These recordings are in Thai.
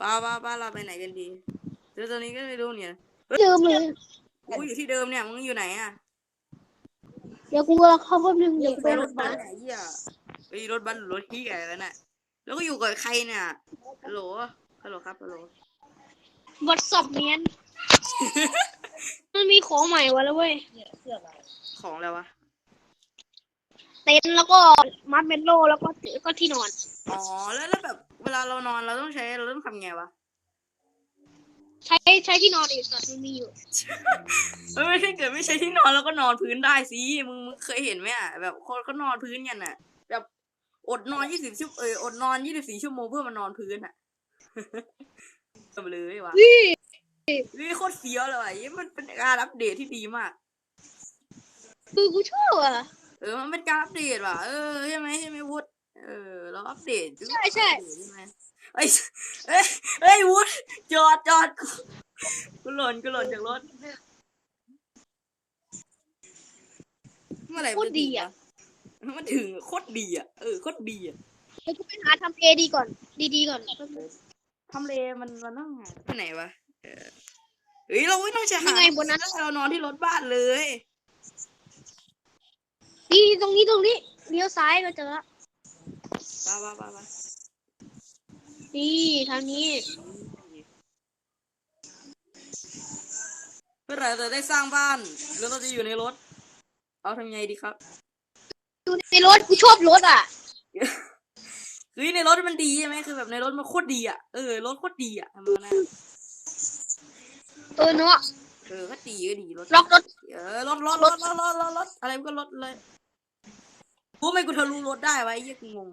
ป้าป้าป้าเราไปไหนกันดีเดี๋ยวตอนนี้ก็ไม่รู้เนี่ยเดิมเลย กูอยู่ที่เดิมเนี่ยมึงอยู่ไหนอะเดี๋ยวกูรอเข้าแป๊บนึงเดี๋ยวกูไปไปรรถถบับัสสไหนเหี้ยไปรถบัสหรือรถที่อะไรกันน่ะแล้วก็อยู่กับใครเนี่ยฮัลโหลฮัลโหลครับฮัลโหลวัดสอบเนียนมันมีของใหม่วะแล้วเว้ยของอะไรวะเต็นท์แล้วก็มัดเมนโลแล้วก็ก็ที่นอน อ๋อแล้วแล้วแบบ เวลาเรานอนเราต้องใช้เราต้องทำไงวะ ใช้ใช้ที่นอนอีกสัตว์มันมีอยู่ เออไม่ใช่เกิดไม่ใช่ที่นอนแล้วก็นอนพื้นได้สิมึงมึงเคยเห็นไหมอะแบบคนเขานอนพื้นกันน่ะ แบบอดนอนยี่สิบชั่วเอออดนอนยี่สิบสี่ชั่วโมงเพื่อมานอนพื้นอะทำเลยวะนี่โคตรเฟี้ยวเลยว่ะยี่มันเป็นการอัปเดตที่ดีมาก คือกูชอบอะ เออมันเป็นการอัปเดตว่ะเออใช่ไหมใช่ไหมวุฒ เออเราอัปเดตใช่ใช่ใช่ไหมเอ้ยเอ้ยเอ้ยวุฒจอดจอดกูกูหล่นกูหล่นจากรถเมื่อไหร่โคตรดีอะมันถึงโคตรดีอะเออโคตรดีอะเดี๋ยวกูไปหาทำเอดีก่อน ดีๆก่อนทำเลมันมันต้องหาที่ไหนวะเออเฮ้ยเราไม่ต้องใช้หายังไงบนนั้นเรานอนที่รถบ้านเลยดีตรงนี้ตรงนี้เลี้ยวซ้ายก็เจอละ ไปไปไปไปดีทางนี้ เมื่อไหร่เราจะได้สร้างบ้านแล้วเราจะอยู่ในรถ เอาทำไงดีครับ อยู่ในรถกูชอบรถอะคือในรถมันดีใช่ไหมคือแบบในรถมันโคตรดีอะเออรถโคตรดีอะทำไมนะเออเนาะเออก็ดีก็ดีรถล็อกรถเออรถรถรถรถรถรถอะไรก็รถเลยกูไม่กูทะลุรถได้ไอ้เหี้ยกูงง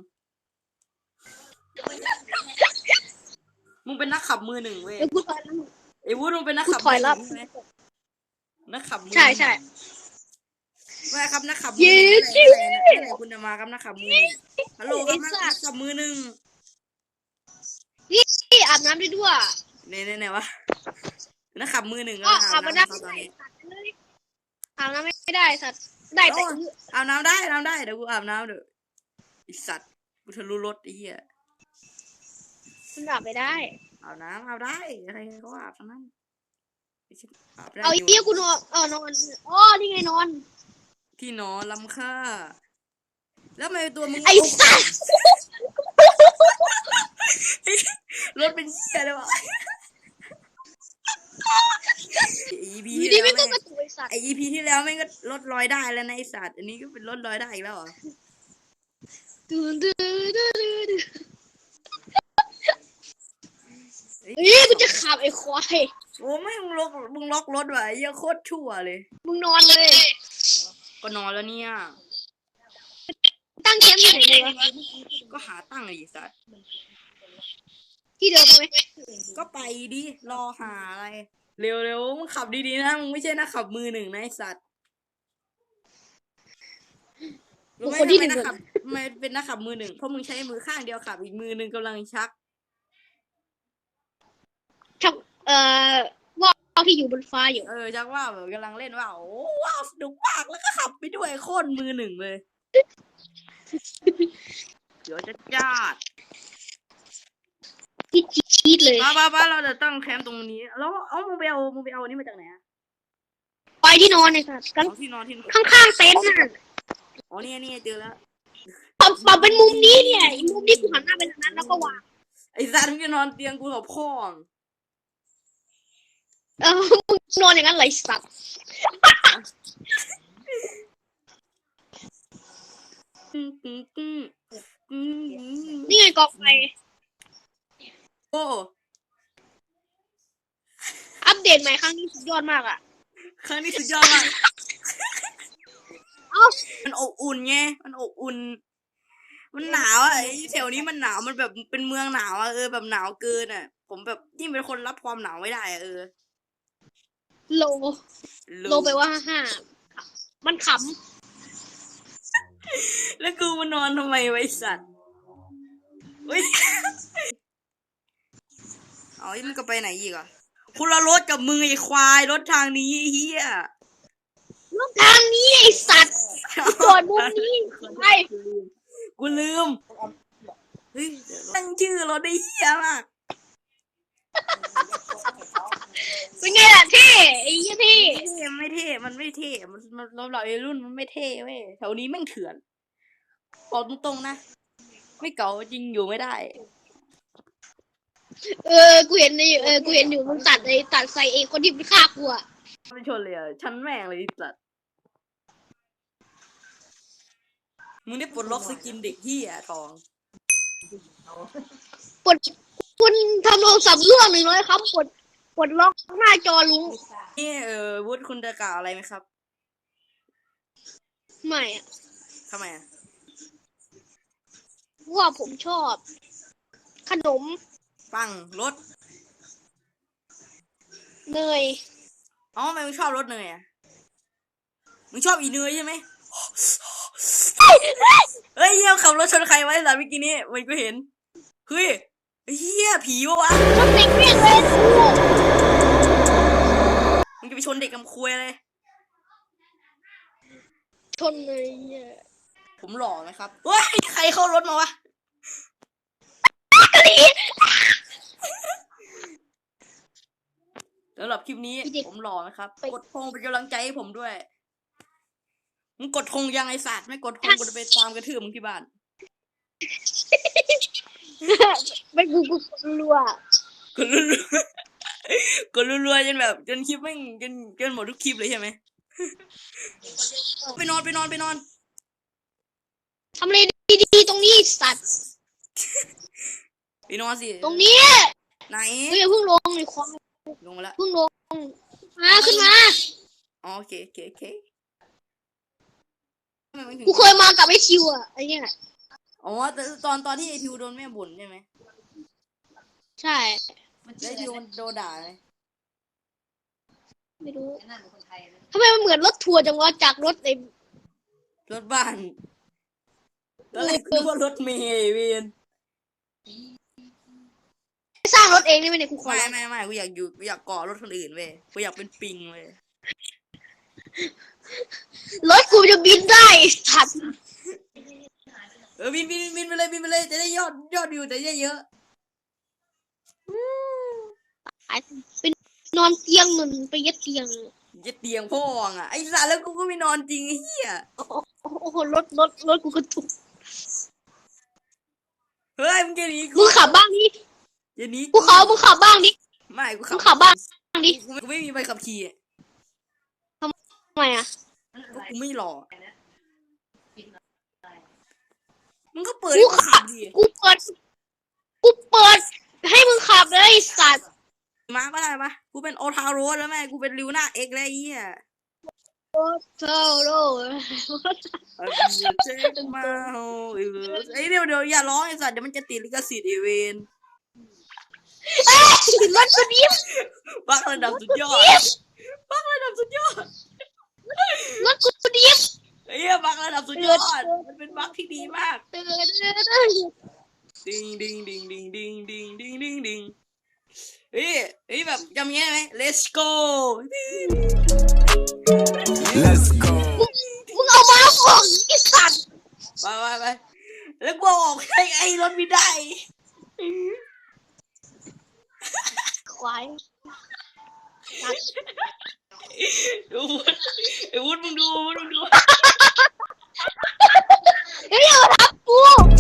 มึงเป็นนักขับมือหนึ่งเว้ยเดี๋ยวกูถอยหลัง ไอ้วุฒิมึงเป็นนักกูขับถอยแล้วมือหนึ่งใช่ไหมนักขับมือใช่ใช่ ไม่ครับนักขับมืเย้อหนึ่งเมื่อไหร่เมื่อไหร่เมื่อไหร่คุณจะมาครับนักขับมือหนึ่งฮัลโหลครับนักนักขับมือหนึ่งนี่อาบน้ำได้ด้วยเนี่ยเนี่ยเนี่ยวะนักขับมือหนึ่งก็ก็อาบอาบน้ำน้ำไม่เขาตอนได้นี้อาบน้ำไม่ได้สัตว์ได้แต่โอ้อาบน้ำได้อาบน้ำได้เดี๋ยวกูอาบน้ำเดี๋ยวไอสัตว์กูทะลุรถไอ้เหี้ย มันอาบไม่ได้ อาบน้ำอาบได้อะไรเขาอาบทั้งนั้นไอ้ชิบอาบได้เอาอยู่เยี่ยกูนอนเออนอนอ๋อนี่ไงนอน ที่นอนล้ำค่า แล้วทำไมตัวมึงไอ้สัตว์รถเป็นเหี้ยเลยวะไอ้ EP อยู่ที่ดีแล้วไม่ก็แม่งกระตุกไอ้สัตว์ไอ EP ที่แล้วแม่งก็ลดรอยได้แล้วนะไอสัตว์อันนี้ก็เป็นลดรอยได้อีกแล้วเหรอ ตื่นตื่นตื่นตื่น เฮ้ยกูจะขับไอ้ควายโอ้ไม่มึงล็อกมึงล็อกรถว่ะไอ้เหี้ยโคตรชั่วเลย มึงนอนเลย ก็นอนแล้วเนี่ย ตั้งแคมป์อยู่ไหนเลยวะก็หาตั้งไอ้สัตว์ที่เดิมไหมก็ไปดิรอหาอะไร เร็วๆมึงขับดีๆนะมึงไม่ใช่นักขับมือหนึ่งนะไอสัตว์รู้ไหมคนทำที่ไมหนึ่งนักขับทำไมเป็นนักขับมือหนึ่งเพราะมึงใช้มือข้างเดียวขับอีกมือหนึ่งกำลังชัก ชักเอ่อว่าวที่อยู่บนฟ้าอยู่ เออชักว่าวแบบกำลังเล่นว่าวโอ้ว้าวสนุกมากแล้วก็ขับไปด้วยโคตรมือหนึ่งเลย เดี๋ยวจะจาดที่ชีดเลยป้าป้าป้าเราจะตั้งแคมป์ตรงนี้ แล้วเอามึงไปเอามึงไปเอาอันนี้มาจากไหนอะไปที่นอนเลยสัตว์กันเอาที่นอนที่นอนข้างๆเต็นท์น่ะอ๋อเนี่ยเนี่ยเจอแล้ว ปรับปรับเป็นมุมนี้เนี่ยไอ้มุมที่กูหันหน้าไปทางนั้นแล้วก็วาง ไอ้สัตว์มึงจะนอนเตียงกูกับพ่อง เออมึงนอนอย่างนั้นเลยสัตว์อืมอืมอืมอืมอืมนี่ไงกองไฟโอ้อัปเดตใหม่ครั้งนี้สุดยอดมากอะ ครั้งนี้สุดยอดมากเอ้ามันอบอุ่นไงมันอบอุ่น มันหนาวอะไอ้แถวนี้มันหนาวมันแบบเป็นเมืองหนาวอะเออแบบหนาวเกินอะ ผมแบบยิ่งเป็นคนรับความหนาวไม่ได้อะเออ โล โลไปว่าห้ามันขแล้วกูมานอนทำไมไวะไอ้สัตว์เฮ้ย เอาไอ้มันก็ไปไหนอีกอะคนละรถกับมึงไอ้ควายรถทางนี้ไอ้เฮียำรถทางนี้ไอ้สัตว์จอดมุมนี้ไปกูลืม เฮ้ยเดี๋ยวตั้งชื่อรถได้เฮียมาก เป็นไงล่ะเท่ไอ้ยี่เท่ไม่เท่ มันไม่เท่ มันมันเราเราไอ้รุ่นมันไม่เท่เว้ยแถวนี้แม่งเถื่อนบอกตรงๆนะ ไม่เก๋าจริงอยู่ไม่ได้ เออ กูเห็นในเออ กูเห็นอยู่มึงตัดไอ้ตัดใส่ไอ้คนที่มันฆ่ากูอะไม่ชนเลยอะชั้นแม่งเลยสัตว์มึงได้ปลดล็อกสกินเด็กที่อะทองปลด คุณทำโทรศัพท์ร่วงหนึ่งร้อยครับปลดปลดล็อกหน้าจอลุงนี่เออวุฒิคุณจะกล่าวอะไรไหมครับไม่อะทำไมอะเพราะว่าผมชอบ ขนมปังรถเนยอ๋อทำไมมึงชอบรถเนยอะมึงชอบอีเนยใช่ไหมเฮ้ยเหี้ยขับรถชนใครไว้ล่ะเมื่อกี้นี้มันก็เห็นเฮ้ย เฮียผีวะวะชนเด็กเรียกเลยมึงจะไปชนเด็กกำคุยเลย ชนเลยเนี่ยผมหล่อไหมครับเฮ้ยใครเข้ารถมาวะสำหรับคลิปนี้ผมหล่อไหมครับ กดธงเป็นกำลังใจให้ผมด้วย มึงกดธงยังไอสัตว์ไม่กดธงกูจะไปตามกระทืบมึงที่บ้าน ไม่กูกูรัวกดรัวๆกดรัวๆจนแบบ จนคลิปแม่งจนจนหมดทุกคลิปเลยใช่ไหมไปนอนไปนอนไปนอน ทำอะไรดีๆตรงนี้สัตว์ ไปนอนสิ ตรงนี้ไหน เฮ้ยอย่าเพิ่งลงไอ้ควายลงมาแล้วเพิ่งลง มาขึ้นมา อ๋อโอเคโอเคโอเคทำไมมันถึงกูเคยมากับไอ้คิวอะไอ้เนี่ย อ๋อแต่ตอนตอนที่ไอทิวโดนแม่บ่นใช่ไหมใช่ แล้วไอทิวมันโดนด่าเลยไม่รู้ทำไมมันเหมือนรถทัวร์จังวะจากรถไอ้รถบ้านตอนแรกกูนึกว่ารถเมย์ไอ้เวนสร้างรถเองนี่ไม่เนี่ยกูขอไม่ร้องไม่ไม่กูอยากอยู่กูอยากเกาะรถคนอื่นเว้ยกูอยากเป็นปิงเว้ยรถกูจะบินได้ไอ้สัตว์ เออบินบินบินไปเลยบินไปเลยจะได้ยอดยอดวิวจะได้เยอะเป็นนอนเตียงหนึ่งไปยัดเตียง จะเตียงพ่องอะไอ้สัตว์แล้วกูก็ไม่นอนจริงไอ้เหี้ยโอ้โหโอ้โหรถรถรถกูกระตุกเฮ้ยมึงจะหนีกูมึงขับบ้างดิจะหนีกูเขามึงขับบ้างดิไม่กูมึงขับบ้างดิกูไม่กูไม่มีใบขับขี่อะทำไมอะก็กูไม่หล่อ มึงก็เปิดให้กูขับดิกูเปิด กูเปิด ให้มึงขับเลยไอ้สัตว์มาก็ได้ปะกูเป็นโอทาโรสแล้วแม่กูเป็นริวหน้าเอ็กซ์แล้วไอ้เหี้ยโอ้โธ่โลเออเจ๊มาเออไอ้ยเดี๋ยวเดี๋ยวอย่าร้องไอ้สัตว์เดี๋ยวมันจะติดลิขสิทธิ์ไอเวนเอ้ยรถกูดิฟบักระดับสุดยอดบักระดับสุดยอด รถกูดิฟ ไอ้เหี้ย บักระดับสุดยอด มันเป็นบักที่ดีมาก ตือนดิงดิงดิงดิงดิงดิงดิงดิงดิงเฮ้ยเฮ้ยแบบจำยังไงไหม let's go Let's go. มึงเอามาฟอกไอ้สัตว์ไปไปไปแล้วกูออกให้ไอ้รถไม่ได้ ควาย Ubun, ubun, ubun, ubun. Ini orang aku.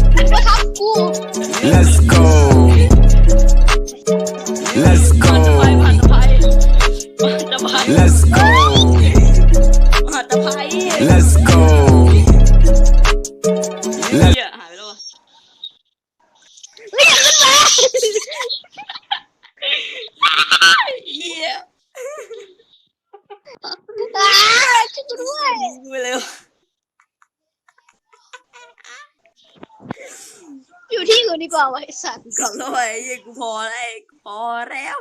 อยู่ที่อื่นดีกว่าไอ้สัตว์ กลับแล้วไอ้เหี้ยกูพอแล้วไอ้กูพอแล้ว